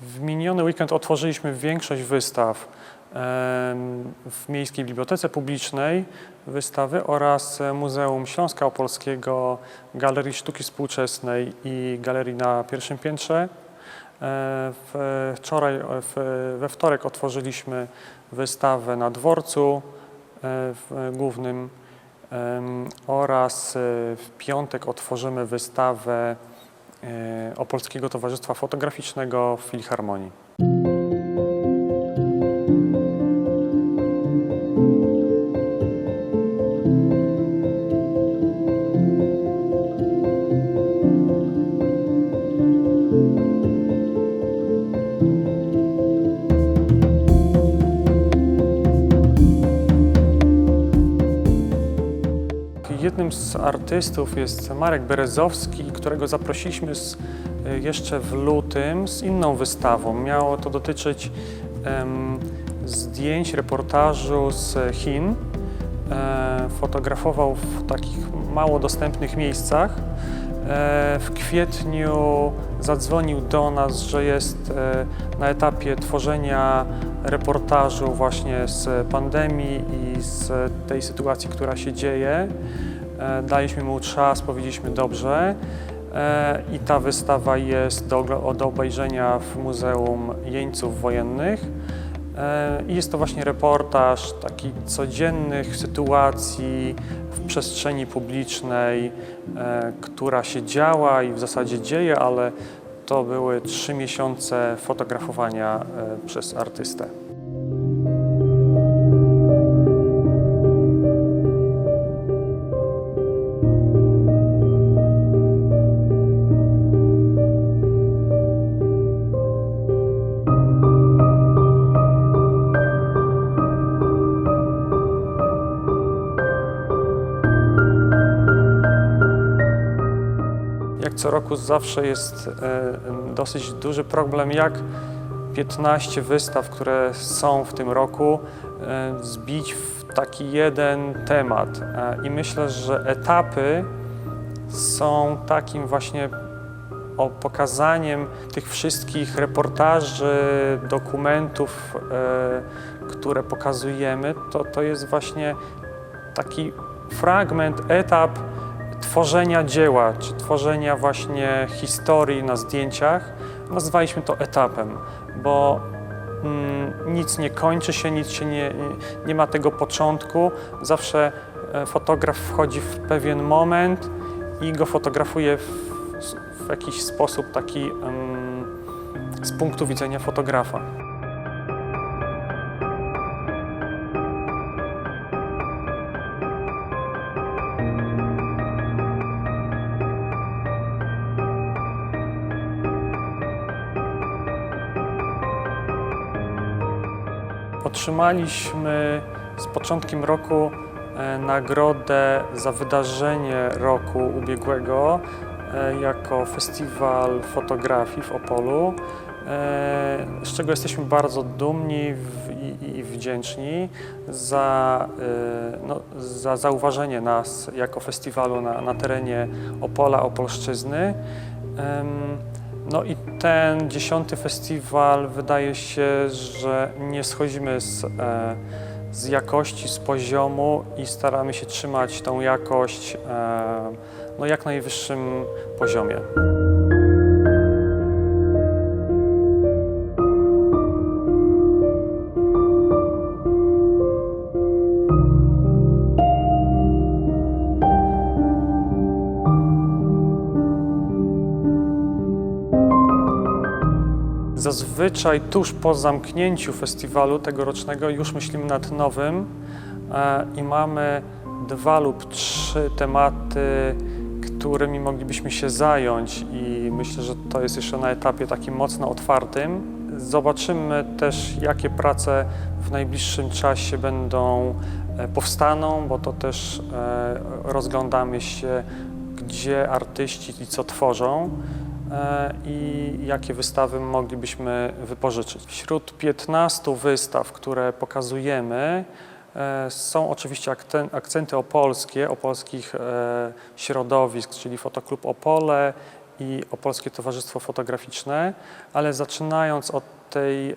W miniony weekend otworzyliśmy większość wystaw w Miejskiej Bibliotece Publicznej wystawy oraz Muzeum Śląska Opolskiego, Galerii Sztuki Współczesnej i Galerii na pierwszym piętrze. E, Wczoraj, w- we wtorek otworzyliśmy wystawę na dworcu e, głównym oraz e, w piątek otworzymy wystawę e, Opolskiego Towarzystwa Fotograficznego w Filharmonii. Jednym z artystów jest Marek Berezowski, którego zaprosiliśmy z, e, jeszcze w lutym z inną wystawą. Miało to dotyczyć em, zdjęć, reportażu z Chin. E, fotografował w takich mało dostępnych miejscach. E, w kwietniu zadzwonił do nas, że jest e, na etapie tworzenia reportażu właśnie z pandemii i z tej sytuacji, która się dzieje. E, Daliśmy mu czas, powiedzieliśmy dobrze. E, I ta wystawa jest do, do obejrzenia w Muzeum Jeńców Wojennych. E, I jest to właśnie reportaż taki codziennych sytuacji w przestrzeni publicznej, która się działa i w zasadzie dzieje, ale to były trzy miesiące fotografowania przez artystę. Jak co roku zawsze jest e, dosyć duży problem, jak 15 wystaw, które są w tym roku, e, zbić w taki jeden temat. E, I myślę, że etapy są takim właśnie o pokazaniem tych wszystkich reportaży, dokumentów, które pokazujemy. To, to jest właśnie taki fragment, etap tworzenia dzieła, czy tworzenia właśnie historii na zdjęciach. Nazwaliśmy to etapem, bo mm, nic nie kończy się, nic się nie, nie ma tego początku. Zawsze e, fotograf wchodzi w pewien moment i go fotografuje w, w jakiś sposób taki z punktu widzenia fotografa. Otrzymaliśmy z początkiem roku e, nagrodę za wydarzenie roku ubiegłego e, jako festiwal fotografii w Opolu, e, z czego jesteśmy bardzo dumni i, wdzięczni za, no, za zauważenie nas jako festiwalu na, na terenie Opola, Opolszczyzny. No i ten dziesiąty festiwal wydaje się, że nie schodzimy z, e, z jakości, z poziomu i staramy się trzymać tą jakość e, no jak najwyższym poziomie. Zazwyczaj tuż po zamknięciu festiwalu tegorocznego już myślimy nad nowym e, i mamy dwa lub trzy tematy, którymi moglibyśmy się zająć i myślę, że to jest jeszcze na etapie takim mocno otwartym. Zobaczymy też, jakie prace w najbliższym czasie będą e, powstaną, bo to też e, rozglądamy się, gdzie artyści i co tworzą i jakie wystawy moglibyśmy wypożyczyć. Wśród 15 wystaw, które pokazujemy, e, są oczywiście akcenty opolskie, opolskich e, środowisk, czyli Fotoklub Opole i Opolskie Towarzystwo Fotograficzne, ale zaczynając od tej e,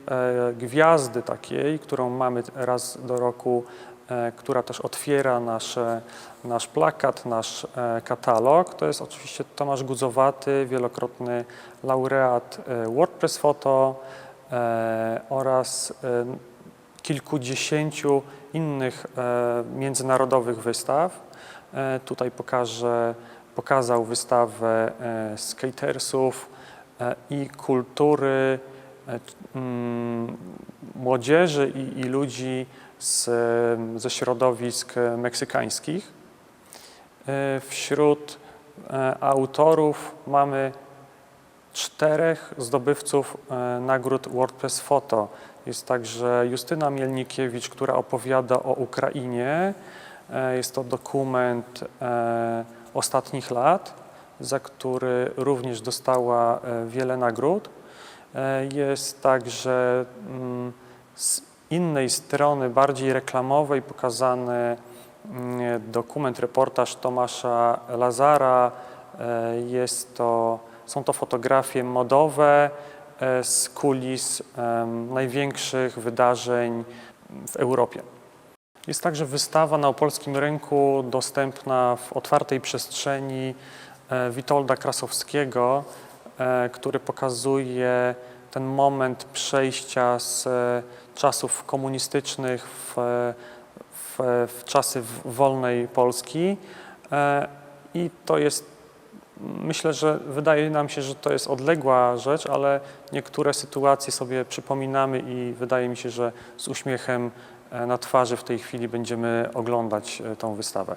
gwiazdy takiej, którą mamy raz do roku, e, która też otwiera nasze, nasz plakat, nasz e, katalog, to jest oczywiście Tomasz Gudzowaty, wielokrotny laureat e, WordPress Photo e, oraz e, kilkudziesięciu innych e, międzynarodowych wystaw. E, tutaj pokażę, pokazał wystawę e, skatersów e, i kultury e, młodzieży i, i ludzi z, ze środowisk meksykańskich. E, Wśród e, autorów mamy czterech zdobywców e, nagród WordPress Photo. Jest także Justyna Mielnikiewicz, która opowiada o Ukrainie. Jest to dokument ostatnich lat, za który również dostała wiele nagród. E, Jest także mm, z innej strony, bardziej reklamowej, pokazany mm, dokument, reportaż Tomasza Lazara. E, Jest to, są to fotografie modowe e, z kulis największych wydarzeń w Europie. Jest także wystawa na opolskim rynku dostępna w otwartej przestrzeni Witolda Krasowskiego, który pokazuje ten moment przejścia z e, czasów komunistycznych w, w, w czasy wolnej Polski. E, I to jest, myślę, że wydaje nam się, że to jest odległa rzecz, ale niektóre sytuacje sobie przypominamy i wydaje mi się, że z uśmiechem e, na twarzy w tej chwili będziemy oglądać e, tą wystawę.